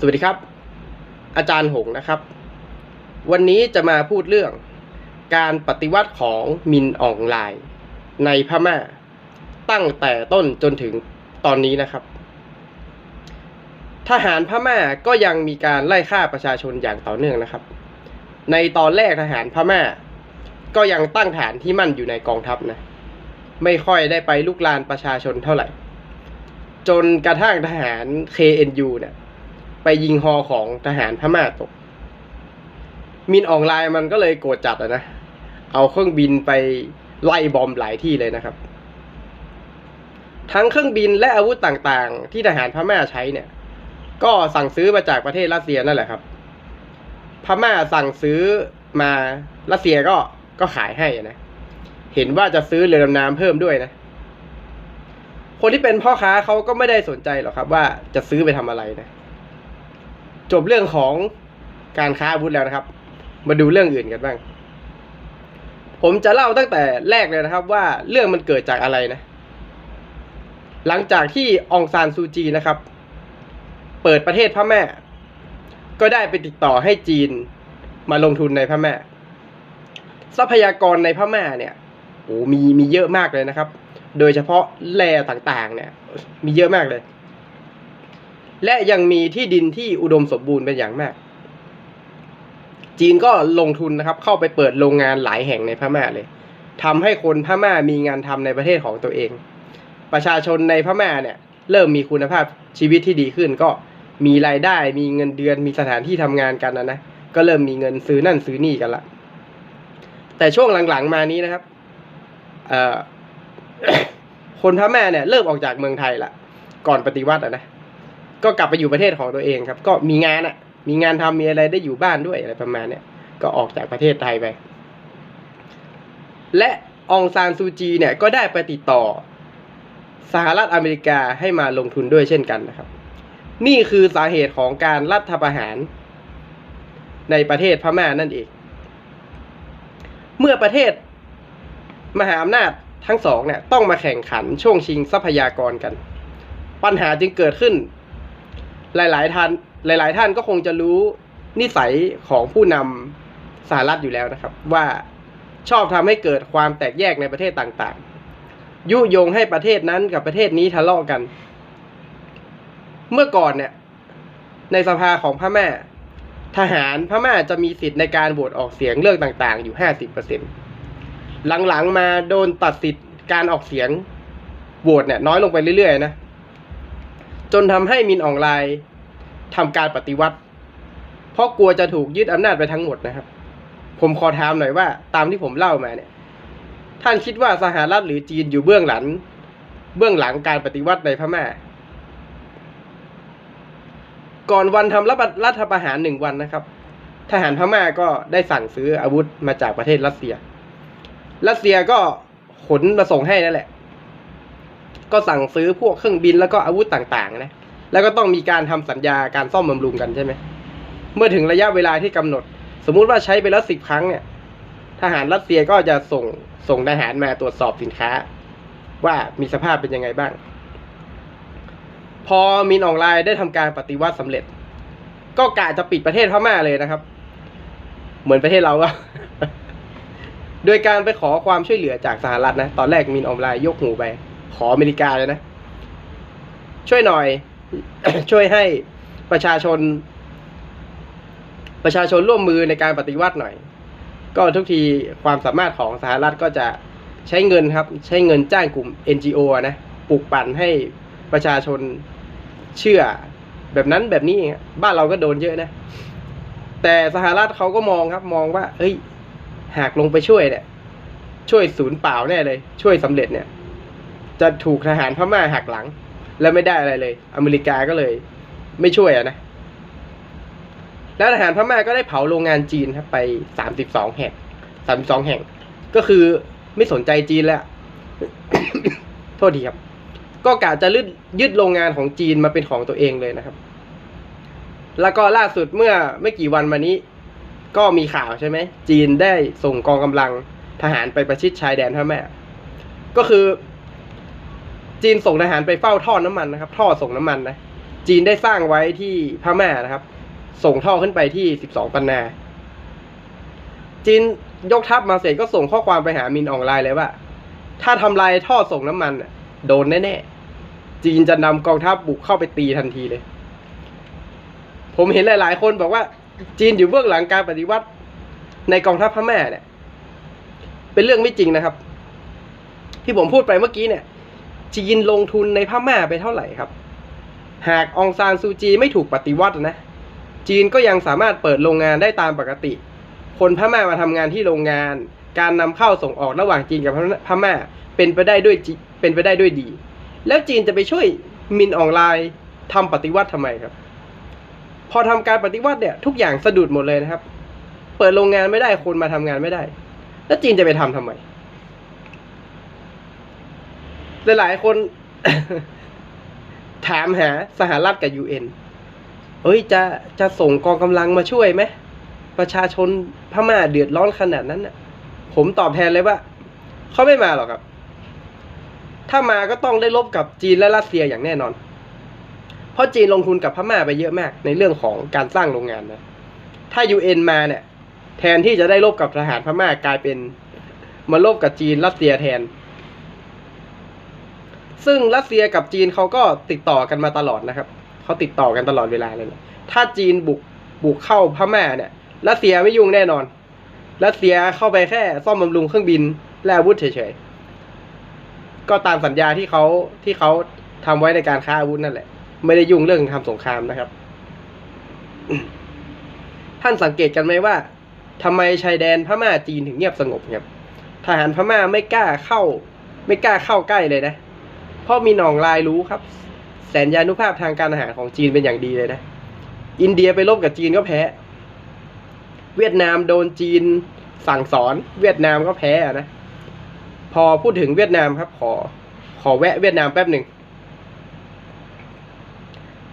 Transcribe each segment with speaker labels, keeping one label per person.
Speaker 1: สวัสดีครับ อาจารย์หงนะครับ วันนี้จะมาพูดเรื่องการปฏิวัติของมินออนไลน์ในพม่า ตั้งแต่ต้นจนถึงตอนนี้นะครับ ทหารพม่าก็ยังมีการไล่ฆ่าประชาชนอย่างต่อเนื่องนะครับ ในตอนแรกทหารพม่า ก็ยังตั้งฐานที่มั่นอยู่ในกองทัพนะไม่ค่อยได้ไปลุกลานประชาชนเท่าไหร่ จนกระทั่งทหาร KNU เนี่ย ไปยิงฮอของทหารพม่าตก มินออนไลน์มันก็เลยโกรธจัดอะนะ เอาเครื่องบินไปไล่บอมหลายที่เลยนะครับ ทั้งเครื่องบินและอาวุธต่างๆ ที่ทหารพม่าใช้เนี่ย ก็สั่งซื้อมาจากประเทศรัสเซียนั่นแหละครับ พม่าสั่งซื้อมารัสเซียก็ก็ขายให้นะ เห็นว่าจะซื้อเรือดำน้ำเพิ่มด้วยนะคนที่เป็นพ่อค้าเขาก็ไม่ได้สนใจหรอกครับ ว่าจะซื้อไปทำอะไรนะ จบเรื่องของการค้าอาวุธแล้วนะครับ มาดูเรื่องอื่นกันบ้าง ผมจะเล่าตั้งแต่แรกเลยนะครับว่าเรื่องมันเกิดจากอะไรนะ หลังจากที่องซานซูจีนะครับ เปิดประเทศพม่าก็ได้ไปติดต่อให้จีนมาลงทุนในพม่าทรัพยากรในพม่าเนี่ยโอ้มีมีเยอะมากเลยนะครับ โดยเฉพาะแร่ต่างๆ เนี่ย มีเยอะมากเลย และยังมีที่ดินที่อุดมสมบูรณ์เป็นอย่างมาก จีนก็ลงทุนนะครับ เข้าไปเปิดโรงงานหลายแห่งในพม่าเลยทำให้คนพม่ามีงานทำในประเทศของตัวเอง ประชาชนในพม่าเนี่ย เริ่มมีคุณภาพชีวิตที่ดีขึ้น ก็มีรายได้ มีเงินเดือน มีสถานที่ทำงานกันนะนะ ก็เริ่มมีเงินซื้อนั่นซื้อนี่กันละ แต่ช่วงหลังๆมานี้นะครับคนพม่าเนี่ยเริ่มออกจากเมืองไทยละก่อนปฏิวัติอะนะ ก็กลับไปอยู่ประเทศของตัวเองครับ ก็มีงานอะมีงานทำมีอะไรได้อยู่บ้านด้วยอะไรประมาณเนี้ยก็ออกจากประเทศไทยไป และองซานซูจีเนี่ยก็ได้ไปติดต่อสหรัฐอเมริกาให้มาลงทุนด้วยเช่นกันนะครับ นี่คือสาเหตุของการรัฐประหารในประเทศพม่านั่นเอง เมื่อประเทศมหาอำนาจทั้งสองเนี่ยต้องมาแข่งขันช่วงชิงทรัพยากรกัน ปัญหาจึงเกิดขึ้น หลาย ๆ ท่านหลาย ๆ ท่านก็คงจะรู้นิสัยของผู้นำสหรัฐอยู่แล้วนะครับ ว่าชอบทำให้เกิดความแตกแยกในประเทศต่าง ๆ ยุยงให้ประเทศนั้นกับประเทศนี้ทะเลาะกัน เมื่อก่อนเนี่ย ในสภาของพม่าทหารพม่าจะมีสิทธิ์ในการโหวตออกเสียงเลือกต่าง ๆ อยู่ห้าสิบเปอร์เซ็นหลัง ๆ มาโดนตัดสิทธิ์การออกเสียงโหวตเนี่ยน้อยลงไปเรื่อย ๆ นะ จนทำให้มินออนไลน์ทำการปฏิวัติ เพราะกลัวจะถูกยึดอำนาจไปทั้งหมดนะครับ ผมขอถามหน่อยว่า ตามที่ผมเล่ามาเนี่ย ท่านคิดว่าสหรัฐหรือจีนอยู่เบื้องหลัง เบื้องหลังการปฏิวัติในพม่า ก่อนวันทำรัฐประหารหนึ่งวันนะครับ ทหารพม่าก็ได้สั่งซื้ออาวุธมาจากประเทศรัสเซีย รัสเซียก็ขนมาส่งให้นั่นแหละ ก็สั่งซื้อพวกเครื่องบินแล้วก็อาวุธต่างๆ นะ แล้วก็ต้องมีการทำสัญญาการซ่อมบำรุงกันใช่ไหม เมื่อถึงระยะเวลาที่กำหนด สมมุติว่าใช้ไปแล้วสิบครั้งเนี่ย ทหารรัสเซียก็จะส่งส่งทหารมาตรวจสอบสินค้า ว่ามีสภาพเป็นยังไงบ้าง พอมินออนไลน์ได้ทำการปฏิวัติสำเร็จ ก็กะจะปิดประเทศพม่าเลยนะครับ เหมือนประเทศเราก็โดยการไปขอความช่วยเหลือจากสหรัฐนะ ตอนแรกมินออนไลน์ยกหูไป ขออเมริกาเลยนะ ช่วยหน่อย ช่วยให้ประชาชน ประชาชนร่วมมือในการปฏิวัติหน่อย ก็ทุกทีความสามารถของสหรัฐก็จะใช้เงินครับ ใช้เงินจ้างกลุ่ม NGO นะปลุกปั่นให้ประชาชนเชื่อแบบนั้นแบบนี้บ้านเราก็โดนเยอะนะ แต่สหรัฐเขาก็มองครับ มองว่าเอ้ย หากลงไปช่วยเนี่ย ช่วยศูนย์เปล่าแน่เลย ช่วยสำเร็จเนี่ย จะถูกทหารพม่าหักหลัง แล้วไม่ได้อะไรเลย อเมริกาก็เลย ไม่ช่วยอะนะ แล้วทหารพม่าก็ได้เผาโรงงานจีนครับไปสามสิบสองแห่งสามสิบสองแห่ง ก็คือไม่สนใจจีนแล้ว โทษทีครับ ก็กะจะยึดยึดโรงงานของจีนมาเป็นของตัวเองเลยนะครับ แล้วก็ล่าสุดเมื่อไม่กี่วันมานี้ ก็มีข่าวใช่ไหม จีนได้ส่งกองกำลังทหารไปประชิดชายแดนพม่าก็คือ จีนส่งทหารไปเฝ้าท่อน้ำมันนะครับ ท่อส่งน้ำมันนะ จีนได้สร้างไว้ที่พม่านะครับ ส่งท่อขึ้นไปที่12ปันนา จีนยกทัพมาเสร็จก็ส่งข้อความไปหามินออนไลน์เลยว่า ถ้าทำลายท่อส่งน้ำมันน่ะโดนแน่ๆ จีนจะนำกองทัพบุกเข้าไปตีทันทีเลย ผมเห็นหลาย ๆ คนบอกว่า จีนอยู่เบื้องหลังการปฏิวัติในกองทัพพม่าเนี่ย เป็นเรื่องไม่จริงนะครับ ที่ผมพูดไปเมื่อกี้เนี่ย จีนลงทุนในพม่าไปเท่าไหร่ครับ หากองซานซูจีไม่ถูกปฏิวัตินะ จีนก็ยังสามารถเปิดโรงงานได้ตามปกติ คนพม่ามาทำงานที่โรงงาน การนำเข้าส่งออกระหว่างจีนกับพม่าเป็นไปได้ด้วยเป็นไปได้ด้วยดี แล้วจีนจะไปช่วยมินออนไลน์ทำปฏิวัติทำไมครับ พอทำการปฏิวัติเนี่ยทุกอย่างสะดุดหมดเลยนะครับ เปิดโรงงานไม่ได้คนมาทำงานไม่ได้ แล้วจีนจะไปทำทำไม หลายๆคน ถามหาสหรัฐกับยูเอ็นเอ้ยจะจะส่งกองกำลังมาช่วยไหมประชาชนพม่าเดือดร้อนขนาดนั้นน่ะ ผมตอบแทนเลยว่าเขาไม่มาหรอกครับ ถ้ามาก็ต้องได้ลบกับจีนและรัสเซียอย่างแน่นอน เพราะจีนลงทุนกับพม่าไปเยอะมาก ในเรื่องของการสร้างโรงงานนะ ถ้ายูเอ็นมาเนี่ย แทนที่จะได้ลบกับทหารพม่ากลายเป็นมาลบกับจีนรัสเซียแทน ซึ่งรัสเซียกับจีนเขาก็ติดต่อกันมาตลอดนะครับเขาติดต่อกันตลอดเวลาเลยนะถ้าจีนบุกบุกเข้าพม่าเนี่ยรัสเซียไม่ยุ่งแน่นอนรัสเซียเข้าไปแค่ซ่อมบำรุงเครื่องบินและอาวุธเฉยๆก็ตามสัญญาที่เขาที่เขาทำไว้ในการค้าอาวุธนั่นแหละ ไม่ได้ยุ่งเรื่องทำสงครามนะครับ ท่านสังเกตกันไหมว่าทำไมชายแดนพม่าจีนถึงเงียบสงบครับทหารพม่าไม่กล้าเข้า ไม่กล้าเข้าใกล้เลยนะ เพราะมีหนองลายรู้ครับ แสนยานุภาพทางการอาหารของจีนเป็นอย่างดีเลยนะ อินเดียไปรบกับจีนก็แพ้ เวียดนามโดนจีนสั่งสอน เวียดนามก็แพ้นะ พอพูดถึงเวียดนามครับ ขอ ขอแวะเวียดนามแป๊บหนึ่ง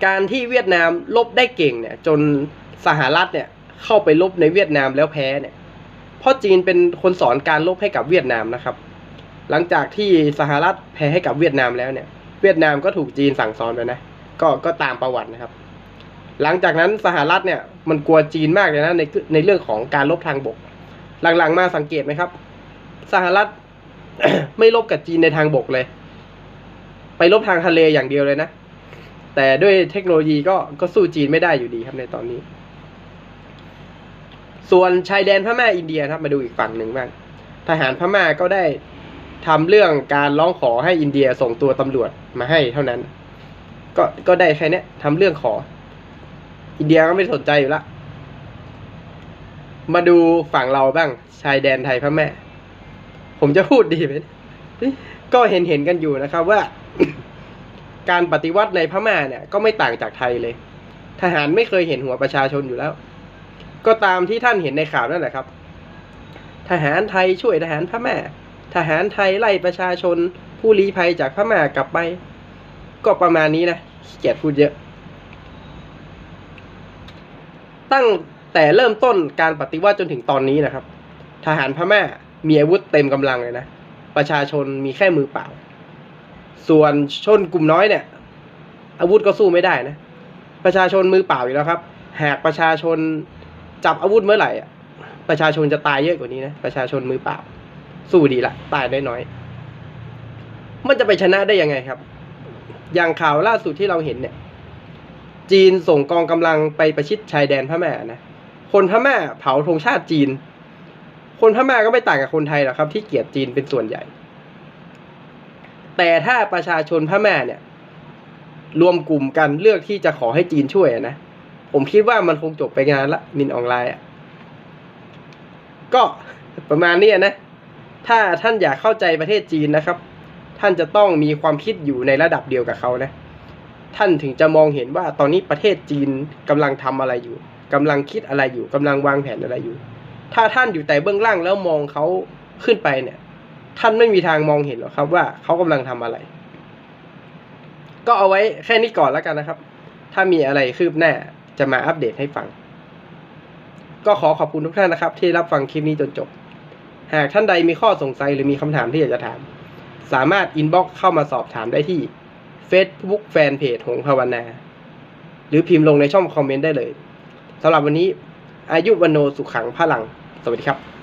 Speaker 1: การที่เวียดนามลบได้เก่งเนี่ย จนสหรัฐเนี่ย เข้าไปลบในเวียดนามแล้วแพ้เนี่ย เพราะจีนเป็นคนสอนการลบให้กับเวียดนามนะครับ หลังจากที่สหรัฐแพ้ให้กับเวียดนามแล้วเนี่ย เวียดนามก็ถูกจีนสั่งสอนไปนะก็ก็ตามประวัตินะครับ หลังจากนั้นสหรัฐเนี่ยมันกลัวจีนมากเลยนะในในเรื่องของการลบทางบก หลังๆมาสังเกตไหมครับ สหรัฐไม่ลบกับจีนในทางบกเลย ไปลบทางทะเลอย่างเดียวเลยนะ แต่ด้วยเทคโนโลยีก็ก็สู้จีนไม่ได้อยู่ดีครับในตอนนี้ ส่วนชายแดนพม่าอินเดียครับมาดูอีกฝั่งหนึ่งบ้างทหารพม่าก็ได้ ทำเรื่องการร้องขอให้อินเดียส่งตัวตำรวจมาให้เท่านั้น ก็ก็ได้แค่เนี้ยทำเรื่องขอ อินเดียก็ไม่สนใจอยู่ละ มาดูฝั่งเราบ้าง ชายแดนไทยพระแม่ ผมจะพูดดีไหมก็เห็นเห็นกันอยู่นะครับว่า การปฏิวัติในพม่าเนี่ย ก็ไม่ต่างจากไทยเลย ทหารไม่เคยเห็นหัวประชาชนอยู่แล้ว ก็ตามที่ท่านเห็นในข่าวนั่นแหละครับ ทหารไทยช่วยทหารพม่า ทหารไทยไล่ประชาชน ผู้ลี้ภัยจากพม่ากลับไป ก็ประมาณนี้นะขี้เกียจพูดเยอะ ตั้งแต่เริ่มต้นการปฏิวัติจนถึงตอนนี้นะครับ ทหารพม่ามีอาวุธเต็มกำลังเลยนะ ประชาชนมีแค่มือเปล่า ส่วนชนกลุ่มน้อยเนี่ย อาวุธก็สู้ไม่ได้นะ ประชาชนมือเปล่าอยู่แล้วครับ หากประชาชนจับอาวุธเมื่อไหร่ประชาชนจะตายเยอะกว่านี้นะ ประชาชนมือเปล่า สู้ดีละตายได้น้อยมันจะไปชนะได้ยังไงครับ อย่างข่าวล่าสุดที่เราเห็นเนี่ย จีนส่งกองกำลังไปประชิดชายแดนพม่านะคนพม่าเผาธงชาติจีน คนพม่าก็ไม่ต่างกับคนไทยหรอกครับ ที่เกลียดจีนเป็นส่วนใหญ่ แต่ถ้าประชาชนพม่าเนี่ย รวมกลุ่มกันเลือกที่จะขอให้จีนช่วยนะผมคิดว่ามันคงจบไปงานละมินออนไลน์อะก็ประมาณนี้นะ ถ้าท่านอยากเข้าใจประเทศจีนนะครับ ท่านจะต้องมีความคิดอยู่ในระดับเดียวกับเขานะ ท่านถึงจะมองเห็นว่าตอนนี้ประเทศจีนกำลังทำอะไรอยู่กำลังคิดอะไรอยู่กำลังวางแผนอะไรอยู่ ถ้าท่านอยู่แต่เบื้องล่างแล้วมองเขาขึ้นไปเนี่ย ท่านไม่มีทางมองเห็นหรอกครับว่าเขากำลังทำอะไร ก็เอาไว้แค่นี้ก่อนแล้วกันนะครับ ถ้ามีอะไรคืบหน้าจะมาอัปเดตให้ฟัง ก็ขอขอบคุณทุกท่านนะครับ ที่รับฟังคลิปนี้จนจบ หากท่านใดมีข้อสงสัยหรือมีคำถามที่อยากจะถาม สามารถอินบ็อกเข้ามาสอบถามได้ที่ Facebook Fanpage หงภาวนารือพิมพ์ลงในช่องคอมเมนต์ได้เลยสำหรับวันนี้อายุวันโนสุขังพลัง สวัสดีครับ